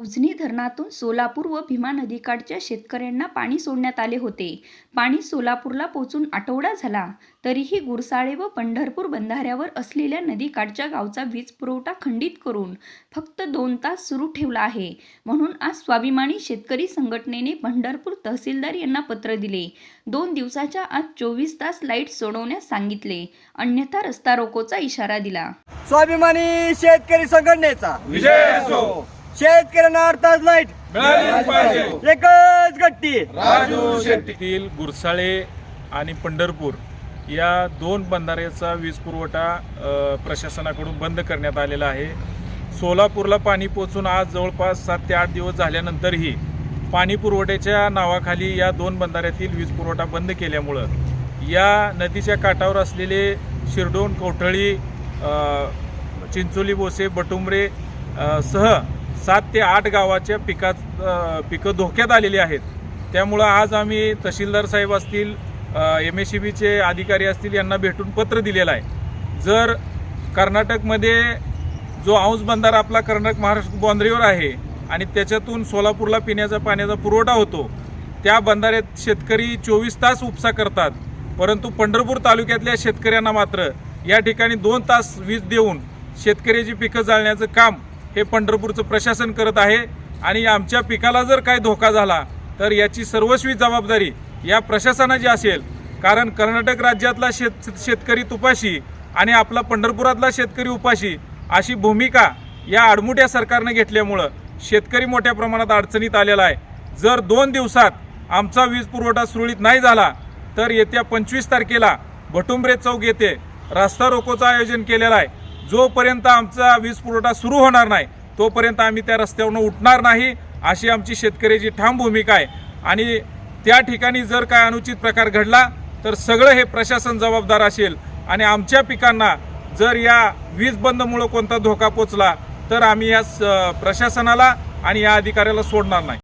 उजनी धरणातून सोलापूर व भीमा नदीकाठच्या शेतकऱ्यांना पाणी सोडण्यात आले होते. पाणी सोलापूरला पोचून आठवडा झाला. तरीही गुरसाळे व पंढरपूर बंधाऱ्यावर असलेल्या नदीकाठच्या गावचा वीज पुरवठा खंडित करून फक्त दोन तास सुरू ठेवला आहे. म्हणून आज स्वाभिमानी शेतकरी संघटनेने पंढरपूर तहसीलदार यांना पत्र दिले. दोन दिवसाच्या आत चोवीस तास लाइट सोडवण्यास सांगितले. अन्यथा रस्ता रोकोचा इशारा दिला. स्वाभिमानी शेतकरी संघटनेचा. विजय असो. शेतकऱ्यांना अर्थात लाइट एकच गट्टी. राजू शेट्टी येथील गुरसाळे आणि पंढरपूर या दोन बंधाऱ्याचा वीज पुरवठा प्रशासनाकडून बंद करण्यात आलेला आहे. सोलापूरला पाणी पोचून आज जवळपास सात ते आठ दिवस झाल्यानंतरही पाणी पुरवठ्याच्या नावाखाली या दोन बंधाऱ्यातील वीज पुरवठा बंद केल्यामुळं या नदीच्या काठावर असलेले शिरडोन कोठळी चिंचोली बोसे बटुंबरे सह सात ते आठ गावाच्या पिकात पिकं धोक्यात आलेली आहेत. त्यामुळं आज आम्ही तहसीलदार साहेब असतील एम एस सी बीचे अधिकारी असतील यांना भेटून पत्र दिलेलं आहे. जर कर्नाटकमध्ये जो औंस बंधारा आपला कर्नाटक महाराष्ट्र बाँद्रीवर आहे आणि त्याच्यातून सोलापूरला पिण्याचा पाण्याचा पुरवठा होतो त्या बंधाऱ्यात शेतकरी चोवीस तास उपसा करतात. परंतु पंढरपूर तालुक्यातल्या शेतकऱ्यांना मात्र या ठिकाणी दोन तास वीज देऊन शेतकऱ्याची पिकं जाळण्याचं काम हे पंढरपूरचं प्रशासन करत आहे. आणि आमच्या पिकाला जर काय धोका झाला तर याची सर्वस्वी जबाबदारी या प्रशासनाची असेल. कारण कर्नाटक राज्यातला शेत शेतकरी तुपाशी आणि आपला पंढरपुरातला शेतकरी उपाशी अशी भूमिका या आडमुठ्या सरकारनं घेतल्यामुळं शेतकरी मोठ्या प्रमाणात अडचणीत आलेला आहे. जर दोन दिवसात आमचा वीज पुरवठा सुरळीत नाही झाला तर येत्या पंचवीस तारखेला भटुंबरे चौक येथे रास्ता रोकोचं आयोजन केलेलं आहे. जोपर्यंत आमचा वीज पुरवठा सुरू होणार नाही तोपर्यंत आम्ही त्या रस्त्यावरनं उठणार नाही अशी आमची शेतकऱ्याची ठाम भूमिका आहे. आणि त्या ठिकाणी जर काय अनुचित प्रकार घडला तर सगळं हे प्रशासन जबाबदार असेल. आणि आमच्या पिकांना जर या वीज बंदमुळं कोणता धोका पोचला तर आम्ही या स- प्रशासनाला आणि या अधिकाऱ्याला सोडणार नाही.